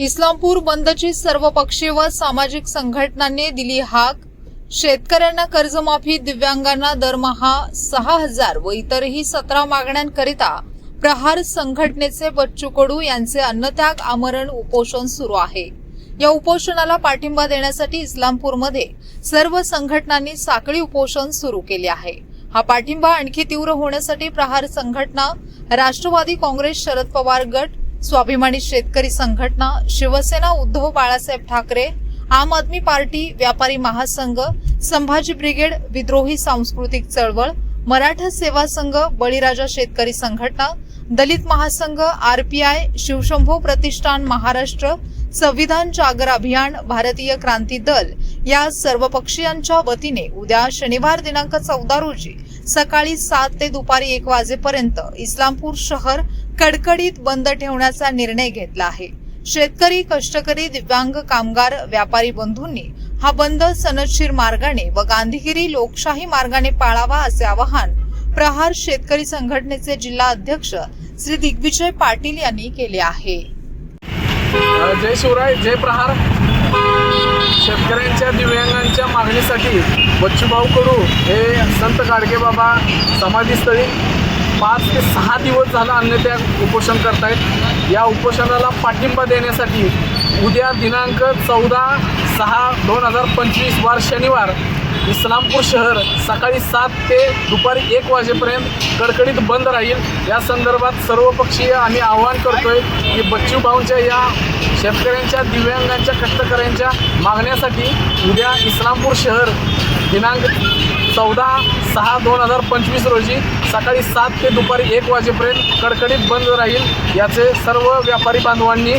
इस्लामपूर बंदची सर्वपक्षीय व सामाजिक संघटनांनी दिली हाक. शेतकऱ्यांना कर्जमाफी दिव्यांगांना दरमहा सहा हजार व इतरही सतरा मागण्यांकरिता प्रहार संघटनेचे बच्चू कडू यांचे अन्नत्याग आमरण उपोषण सुरू आहे. या उपोषणाला पाठिंबा देण्यासाठी इस्लामपूरमध्ये सर्व संघटनांनी साखळी उपोषण सुरू केले आहे. हा पाठिंबा आणखी तीव्र होण्यासाठी प्रहार संघटना राष्ट्रवादी काँग्रेस शरद पवार गट स्वाभिमानी शेतकरी संघटना शिवसेना उद्धव बाळासाहेब ठाकरे आम आदमी पार्टी व्यापारी महासंघ संभाजी ब्रिगेड विद्रोही सांस्कृतिक चळवळ मराठा सेवा संघ बळीराजा शेतकरी संघटना दलित महासंघ आरपीआय शिवशंभो प्रतिष्ठान महाराष्ट्र संविधान जागर अभियान भारतीय क्रांती दल या सर्व पक्षीयांच्या वतीने उद्या शनिवार दिनांक चौदा रोजी सकाळी सात ते दुपारी एक वाजेपर्यंत इस्लामपूर शहर कडकडीत बंद ठेवण्याचा निर्णय घेतला आहे. शेतकरी कष्टकरी दिव्यांग कामगार व्यापारी बंधूंनी हा बंद सनदशीर मार्गाने व गांधीगिरी लोकशाही मार्गाने पाळावा असे आवाहन प्रहार शेतकरी संघटनेचे जिल्हा अध्यक्ष श्री दिग्विजय पाटील यांनी केले आहे. जय शिवराय जय प्रहार. शेतकऱ्यांच्या दिव्यांगांच्या मागणीसाठी बच्चूभाऊ कडू हे संत गाडगेबाबा समाधीस्थळी पाच ते सहा दिवस झाला अन्नत्याग उपोषण करतायत. या उपोषणाला पाठिंबा देण्यासाठी उद्या दिनांक चौदा सहा दोन हजार पंचवीस वार शनिवार इस्लामपूर शहर सकाळी सात ते दुपारी एक वाजेपर्यंत कडकडीत बंद राहील. या संदर्भात सर्वपक्षीय आम्ही आवाहन करतोय की बच्चू भाऊंच्या या शेतकऱ्यांच्या दिव्यांगांच्या कष्टकऱ्यांच्या मागण्यासाठी उद्या इस्लामपूर शहर दिनांक चौदा सहा दोन हजार पंचवीस रोजी सकाळी सात ते दुपारी एक वाजेपर्यंत कडकडीत बंद राहील याचे सर्व व्यापारी बांधवांनी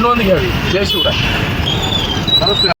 नोंद घ्यावी. जय शिवराय.